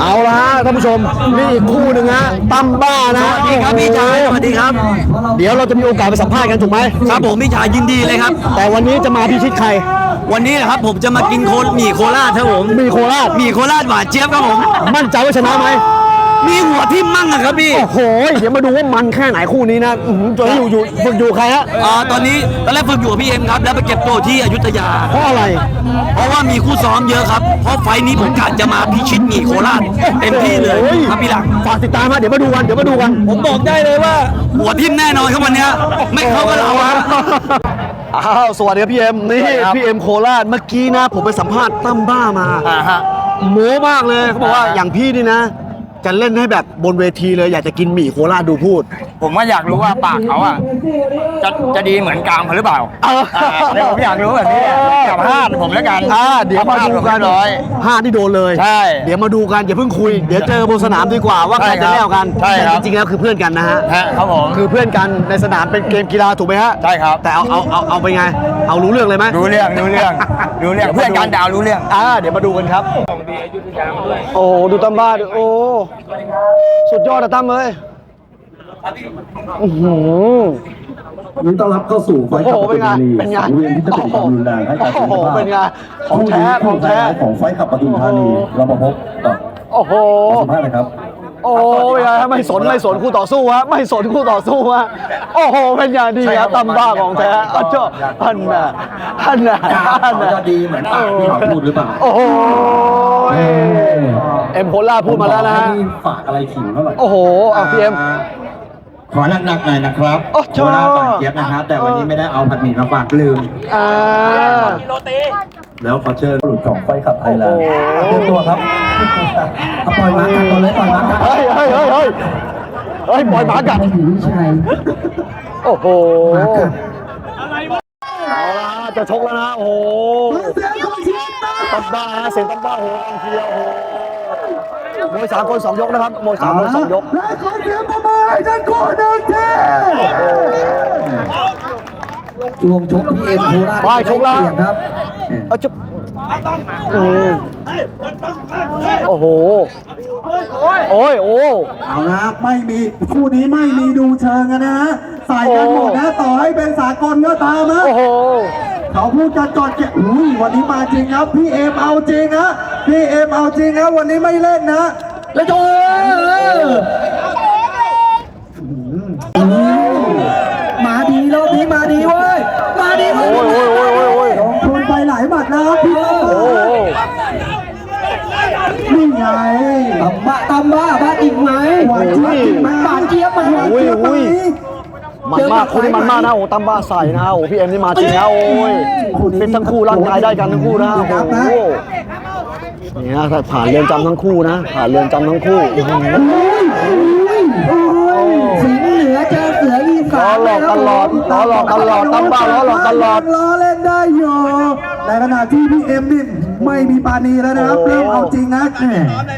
เอาละฮะท่านผู้ชมนี่อีกคู่หนึ่งฮะตั้มบ้านะสวัสดีครับพี่ชายสวัสดีครับ เดี๋ยวเราจะมีโอกาสไปสัมภาษณ์กันถูกไหมครับผมพี่ชายยินดีเลยครับ แต่วันนี้จะมาพิชิตใคร วันนี้นะครับผมจะมากินโคหมี่โคราชครับผมมีโคราชหมี่โคราชหวานเจี๊ยบครับผม มั่นใจว่าชนะไหม มีหัวทิ่มมั่งอะครับพี่ โอ้โหเดี๋ยวมาดูว่ามันแค่ไหนคู่นี้นะอื้อหือตัวนี้อยู่อยู่ฝึกอยู่ใครฮะอ่าตอนนี้ตอนแรกฝึกอยู่กับพี่เอ็มครับ แล้วไปเก็บตัวที่อยุธยา เพราะอะไร เพราะว่ามีคู่ซ้อมเยอะครับ เพราะไฟล์นี้ผมกะจะมาพิชิตหมี่โคราชเต็มที่เลยโอ้ครับพี่หลัง ฝากติดตามฮะเดี๋ยวมาดูกันเดี๋ยวมาดูกัน ผมบอกได้เลยว่า หัวทิ่มแน่นอนครับวันเนี้ยไม่เข้ากับเราครับ อ้าวสวัสดีครับพี่เอ็มนี่พี่เอ็มโคราชเมื่อกี้นะ ผมไปสัมภาษณ์ตั้มบ้ามาโม้มากเลยเขาบอกว่าอย่างพี่นี่นะ จะเล่นให้แบบบนเวทีเลยอยากจะกินหมี่โคราชดูพูด ผมว่าอยากรู้ว่าปากเขาอะจะจะดีเหมือนกลางเขาหรือเปล่าเอออ่าเดี๋ยวผมอยากรู้แบบนี้กับพลาดผมแล้วกันอ่าเดี๋ยวมาดูกันเรียบร้อยพลาดที่โดนเลย ใช่ เดี๋ยวมาดูกันอย่าเพิ่งคุย เดี๋ยวเจอบนสนามดีกว่าว่าใครใช่ครัจะบแน่วกันใช่ครับแต่จริงๆแล้วคือเพื่อนกันนะฮะ ฮะครับผม คือเพื่อนกันในสนามเป็นเกมกีฬาถูกไหมฮะใช่ครับ แต่เอาเอาเอาเอาไปไง เอารู้เรื่องเลยไหมรู้เรื่องรู้เรื่องรู้เรื่องเพื่อนกันดาวรู้เรื่อง อ่าเดี๋ยวมาดูกันครับ โอ้ดูตั้มบ้าดิโอ้ สุดยอดอะตั้มเลย อื้อหือยินดีต้อนรับเข้าสู่ไฟโอ้ขับโหปเป็นทุมไงธานีเป็นไงสังเวียนที่จะเป็นความรุนแรงให้กับโอ้สุโหขภาพเป็นไงของแท้ของแท้ ของไฟขับปทุมธานีเรามาพบกับโอ้โหขอสัมภาษณ์นะครับ โอ้ยไม่สนไม่สนคู่ต่อสู้ฮะไม่สนคู่ต่อสู้ฮะโอ้โหเป็นอย่างดีครับตำบ้าของแท้อ้าวเจ้าอันน่ะอันน่ะอันเขาน่ะจะดีเหมือนปากที่เขาพูดหรือเปล่า โอ้โหเอ็มโพล่าพูดมาแล้วนะฮะให้ฝากอะไรขิงเขาหน่อยโอ้โหเอาพี่เอ็ม ขอหนักๆหน่อยนะครับโอ้ชอบโคราชบานเจี๊ยบนะครับ แต่วันนี้ไม่ได้เอาผัดหมี่มาฝากลืม อ่าแล้วขอเชิญหลุดของไฟขับไทยแลนด์โอ้โห เตรียมตัวครับเอาปล่อยมากันก่อนเลยปล่อยมากันเฮ้ยเฮ้ยเฮ้ยเฮ้ยเฮ้ยปล่อยหมากัดใช่โอ้โหเอาละจะชกแล้วนะ โอ้โหตับบ้าฮะเสียงตับบ้าโอ้โหกองเชียร์โอ้โหมวยสามคนสองยกนะครับมวยสามคนสองยก และขอ เสียงปรบมือให้ท่านคู่หนึ่งทีช่วงชกพี่เอ็มโคราชไปชกแล้วเปยนครับเอาจุ๊บอืมโอ้โห โอ้ยโอ้เอาละไม่มีคู่นี้ไม่มีดูเชิงกันนะฮะใส่กันหมดนะต่อให้เป็นสากลก็ตามนะโอ้โหเขาพูดกันก่อนเกมอุ้ยวันนี้มาจริงครับพี่เอ็มเอาจริงนะพี่เอ็มเอาจริงนะวันนี้ไม่เล่นนะแล้วโจมาดีรอบนี้มาดีเว้ยมาดีเว้ย โอ้ยโอ้ยโอ้ยโอ้ยโอ้ย ลงทุนไปหลายหมัดแล้วครับพี่เอ็ม โอ้โห นี่ไงตำบ้าตำบ้าบ้าอีกไหมหวานเจี๊ยบอีกไหมหวานเจี๊ยบไหมหวานเจี๊ยบไหม มันมากคู่นี้มันมากนะโอ้ตั้มบ้าใส่นะโอ้พี่เอ็มนี่มาจริงนะโอ้ยฟิตทั้งคู่ร่างกายได้กันทั้งคู่นะโอ้โหนี่นะถ้าผ่านเรือนจำทั้งคู่นะ ผ่านเรือนจำทั้งคู่อื้อหือสิงห์เหนือเจอเสืออีสานล้อหลอกตลอดล้อหลอกตลอดตั้มบ้าล้อหลอกตลอดล้อเล่นได้อยู่ในขณะที่พี่เอ็มนี่ ไม่มีปานีแล้วนะครับเริ่มเอาจริงนะ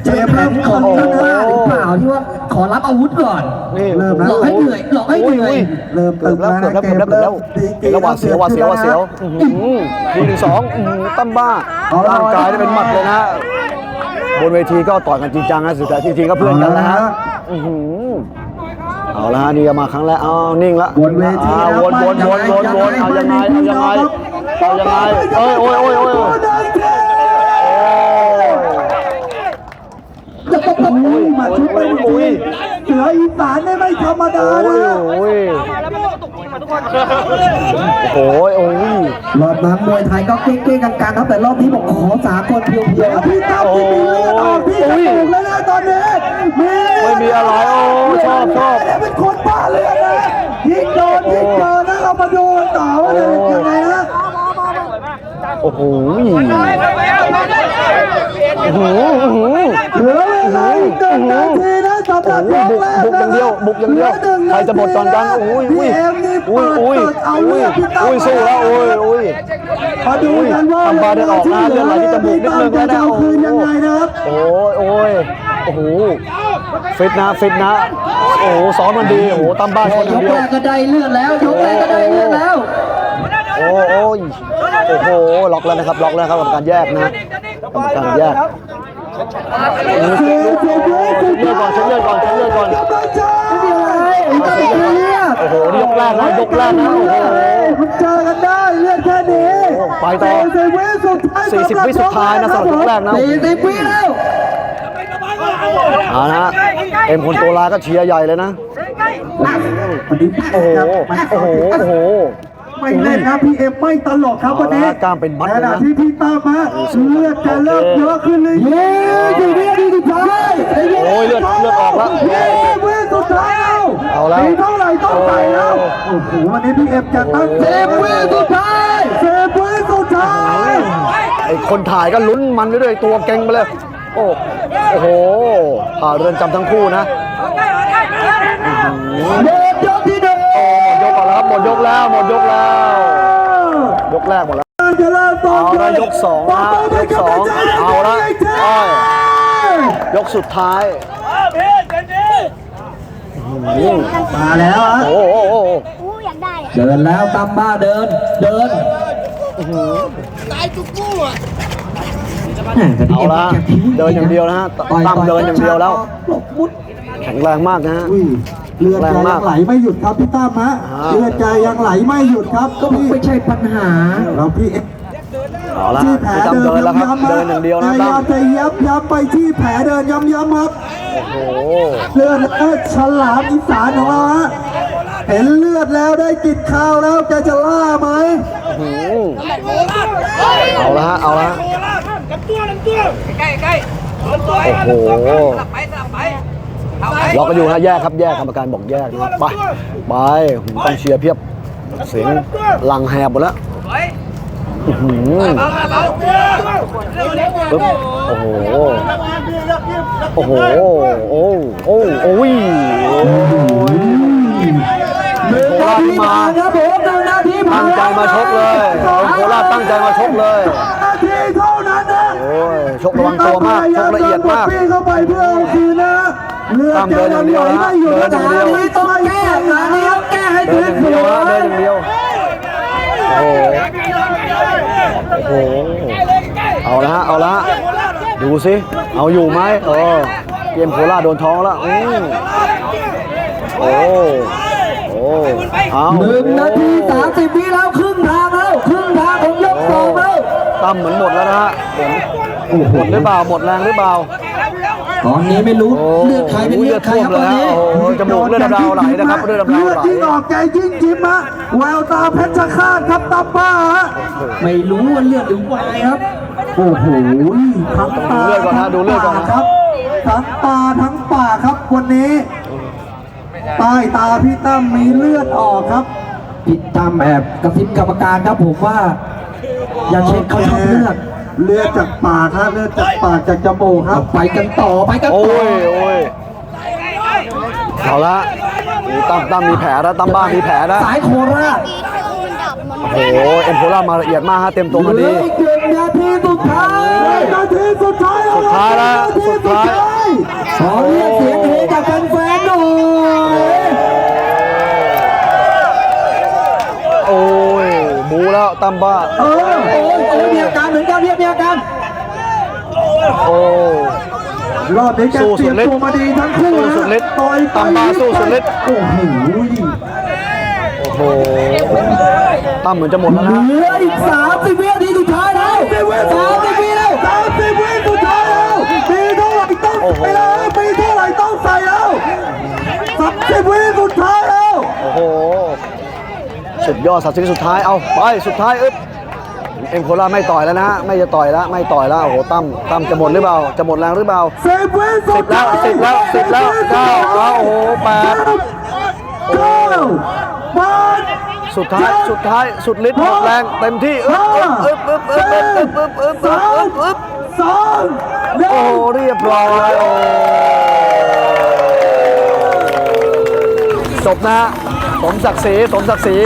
เจมเริ่มคนแล้วนะโอ้โหเปล่าที่ว่าขอรับอาวุธก่อนนี่เริ่มแล้วหลอกให้เหนื่อยหลอกให้เหนื่อยเริ่มเกือบแล้วเกือบแล้วเกือบแล้วเกือบแล้วเห็นแล้วหวาดเสียวหวาดเสียวหวาดเสียวอื้อหือทีหนึ่งสองอื้อหือตั้มบ้าร่างกายนี่เป็นหมัดเลยนะบนเวทีก็ต่อยกันจริงจังนะสุดท้ายจริงๆก็เพื่อนกันนะฮะอื้อหือเอาละฮะนี่ก็มาครั้งแรกเอานิ่งละบนเวทีอ่านะวนวนวนวนวนเอายังไงเอายังไงเอายังไงเอ้ยโอ้ยโอ้ยโอ้ยโอ้ย จะต้องอุ้ ยมาชุบไปอุ้ยเสืออีสานนี่ไม่ธรรมดาโอ้นะยโอ้ยโอ้ยโอ้ยรอบนั้นมวยไทยก็เก้ๆกันๆครับแต่รอบนี้บอกขอสากลเพียวๆพี่ตั้มที่มีเลือดออกที่จมูกแล้วนะตอนนี้มีไม่มีอะไรโอ้ชอบชอบเนี่ยเป็นคนบ้าเลือดนะยิงโดนยิงเจอนะเรามาดูกันต่อว่าจะเป็นยังไงนะโอ้โห โอ้โหโอ้โหเหลือเวลาอีกหนึ่งนาทีนะสำหรับยกแรกบุกอย่างเดียวบุกอย่างเดียวใครจะหมดก่อนกันโอ้ยอ็มนี่อุ้ยอุ้ยเอาอุ้เลยอดพี่ตั้มอุ้ยสู้แล้วโอ้ยโอ้ยมาดูกันว่าทำบาเดินออกนะเรื่องอะไรที่จมูกนิดนึงพี่นะตั้มจะเอาคืนยังไงนะครับโอ้ยโอ้ยโอ้โหฟิตนะฟิตนะโอ้โหซ้อมมันดีโอ้โหตั้มบ้านคนเดียวยกแรกก็ได้เลือดแล้วยกแรกก็ได้เลือดแล้วโอ้โอ้ยโอ้โหล็อกแล้วนะครับล็อกแล้วครับกรรมการแยกนะ กรรมการยากเลือกก่อนฉันเลือกก่อนฉันเลือกก่อนโอ้โหยกแรกนะยกแรกนะโอ้โหคุณเจอกันได้เลือกแค่นี้ไปต่อสี่สิบวิสุดท้ายนะสำหรับยกแรกนะ40วิแล้วเอานะเอ็มคนโตลาก็เชียร์ใหญ่เลยนะ โอ้โห โอ้โห โอ้โห ไม่เล่นครับพี่เอ็มไม่ตลกครับวันนี้เอาละกล้ามเป็นมัดเลยนะขณะที่พี่ตามมาเลือดจะเริ่มเยอะขึ้นเลยเย้สี่วินาทีสุดท้ายโอ้ยเลือดเลือดออกแล้วเย้วิสุดท้ายแล้วเอาแล้วมีเท่าไหร่ต้องใส่แล้วโอ้โหวันนี้พี่เอ็มจะตั้งเซฟวิสุดท้ายเซฟวิสุดท้ายไอ้คนถ่ายก็ลุ้นมันไปด้วยตัวเก่งไปเลยโอ้โอ้โหผ่าเรือนจำทั้งคู่นะ มดยกแล้วหมดยกแล้ว ยกแรกหมดแล้วจะเริ่มต้นเอาละยกสองนะยกสองเอาละอ้อยยกสุดท้ายอืมมาแล้วฮะโอ้โหโอ้โหอู้อยากได้อะเดินแล้วตามบ้าเดิน เดินเอาละเดินอย่างเดียวนะฮะตั้มเดินอย่างเดียวแล้วหลบมุดแข็งแรงมากนะฮะอุ้ย เลือดแกแรงมายักงไหลไม่หยุดครับพี่ตั้มฮะอ่าเลือดแกยังไหลไม่หยุดครับก็ไม่ใช่ปัญหาเราพี่เอ็มเอาละที่แผลพี่ตั้มเดิเดินนแล้วครับย้ำๆเดินอย่างเดียวนะพตั้ยามยามจะยับยับไปที่แผลเดินย้ำย้ำๆครับโอ้โหเลือดเลือดฉลามอีสานของเราฮะเห็นเลือดแล้วได้กลินข้าวแล้วแกจะล่าไหมหืมเอาละฮะเอาละฮะโอ้โห ล็อกกันอยู่นะแยกครับแยกกรรมการบอกแยกนะไปไปต้องเชียร์เพียบเสียงหลังแหบหมดแล้วอื้อหือปึ๊บโอ้โหโอ้โหโอ้โอ้โอ้ยหนึ่งนาทีผ่านครับผมหนึ่งนาทีผ่าตั้นงใจมาชกเลยโคราชตั้งใจมาชกเลยนาทีเท่านั้นนะโอ้ยชกระวังตัวมากชกละเอียดมากพี่เข้าไปเพื่อเอาคืนนะ เลือดตั้มเดินอย่างเดียวนะไม่อยู่เดินอย่างเดียวนี้ต้องแก้นะนี้ต้องแก้ให้เดิถึนงอย่างเดียวฮะเดินอย่างเดียวโอ้โหโอ้โหเอาละฮะเอาละฮะดูสิเอาอยู่ไหมเออเกมโคราชโดนท้องแล้วอืมโอ้โอ้เอาหนึ่งนาทีสามสิบวิแล้วครึ่งทางแล้วครึ่งทางของยกสองแล้วตั้มเหมือนหมดแล้วนะฮะเห็นหมดหรือเปล่าหมดแรงหรือเปล่า ตอนนี้ไม่รู้โอ้เลือดใครเป็นเลือดใครครับตอนนี้โอ้โหจมูกเลือดดำๆไหลนะครับเลือดดำๆไหลเลือดที่ออกใจยิ่งยิ้มฮะแววตาเพชรฆาตครับตาป้าฮะไม่รู้ว่าเลือดหรือวายครับโอ้โหทั้งตาดูเลือดก่อนนะดูเลือดก่อนนะครับทั้งตาทั้งปากครับวันนี้ใต้ตาพี่ตั้มมีเลือดออกครับพี่ตั้มแอบกระซิบกรรมการครับผมว่า อย่าเช็ดเขาชอบเลือด เลือดจากปากครับเลือดจากปากจากจมูกครับไปกันต่อไปกันโอ้ต่อยโอ้ยเอาละนี่ตั้มตั้มมีแผลนะตั้มบ้ามีแผลนะสายโคราชอีกเครื่องมันดับมันโอ้โหเอ็มโพล่ามาละเอียดมากฮะเต็มตัวมาเหลืดีออีกหนึ่งนาทีสุดท้ายนาทีสุดท้ายสุดท้ายแล้วสุดท้ายขอเรียกเสียงเฮจากแฟนๆหน่อยโอ้ยบูแล้ว ตั้มบ้าเออโอ้ยโอ้ยมีอาการเหมือนกันเรียกมีอาการโอ้ รอบนี้แกสู้เตสุรียดมฤทธิ์ตัวมาดีทั้งคู่สู้สุดฤนะทธิ์ต่อยไปตามมาสู้สุดฤทธิ์ โอ้โหโอ้โหตั้มเหมือนจะหมดแล้วเหนะลืออีกสามสิบวินาทีสุดท้ายแล้วสามสิบวิแล้วสามสิบวิสุดท้ายแล้วมีเท่าไหร่ต้องโอ้โหใส่แล้วมีเท่าไหร่ต้องใส่แล้วสามสิบวิสุดท้ายแล้ว โอ้โห สุดยอดสัตว์สิ่งสุดท้ายเอาไปสุดท้ายอึ๊บเอ็มโคล่าไม่ต่อยแล้วนะฮะไม่จะต่อยแล้วไม่ต่อยแล้วโอ้โหตั้มตั้มจะหมดหรือเปล่าจะหมดแรงหรือเปล่าสิบวิสุสิดบแล้วสิบแล้วสิบแล้วเก้าเอาโอ้โหแปดเก้าแปดสุดท้ายสุดท้ายสุดฤทธิ์หมดแรงเต็มที่อึ๊บอึ๊บอึ๊บอึ๊บอึ๊บอึ๊บอึ๊บอึ๊บอึ๊บสาอึ๊มบอึ๊บสองหนึ่โอ้งโหเรียบร้อยโอ้จบนะฮะ สมศักดิ์ศรีสมศักดิ์ศรี